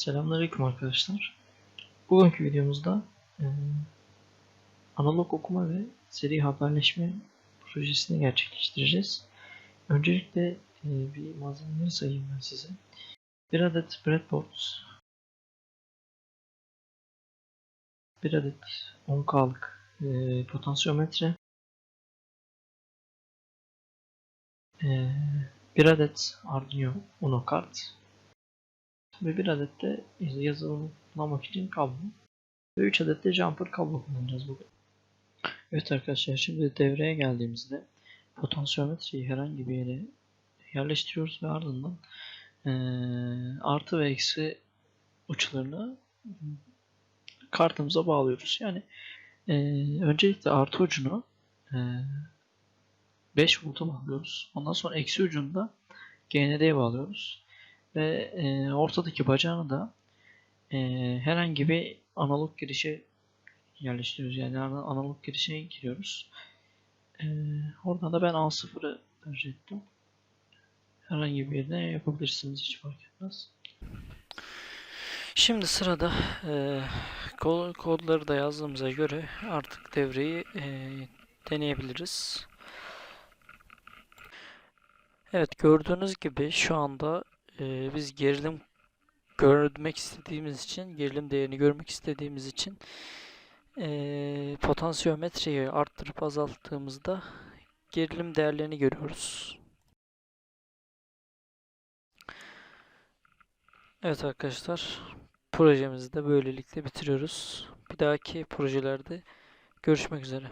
Selamünaleyküm arkadaşlar. Bugünkü videomuzda e, analog okuma ve seri haberleşme projesini gerçekleştireceğiz. Öncelikle e, bir malzemeleri sayayım ben size. Bir adet breadboard, bir adet 10K'lık e, potansiyometre, e, bir adet Arduino Uno kart, ve bir adet de yazılımlamak için kablo. Ve 3 adet de jumper kablo kullanacağız bugün. Evet arkadaşlar şimdi devreye geldiğimizde potansiyometreyi herhangi bir yere yerleştiriyoruz ve ardından eee, artı ve eksi uçlarını kartımıza bağlıyoruz. Yani eee, öncelikle artı ucunu eee 5 volta bağlıyoruz. Ondan sonra eksi ucunu da GND'ye bağlıyoruz ve e, ortadaki bacağını da e, herhangi bir analog girişe yerleştiriyoruz. Yani ana- analog girişe giriyoruz. E, oradan da ben A0'ı tercih ettim. Herhangi bir yerine yapabilirsiniz hiç fark etmez. Şimdi sırada e, kod- kodları da yazdığımıza göre artık devreyi e, deneyebiliriz. Evet gördüğünüz gibi şu anda e, biz gerilim görmek istediğimiz için, gerilim değerini görmek istediğimiz için e, potansiyometreyi arttırıp azalttığımızda gerilim değerlerini görüyoruz. Evet arkadaşlar, projemizi de böylelikle bitiriyoruz. Bir dahaki projelerde görüşmek üzere.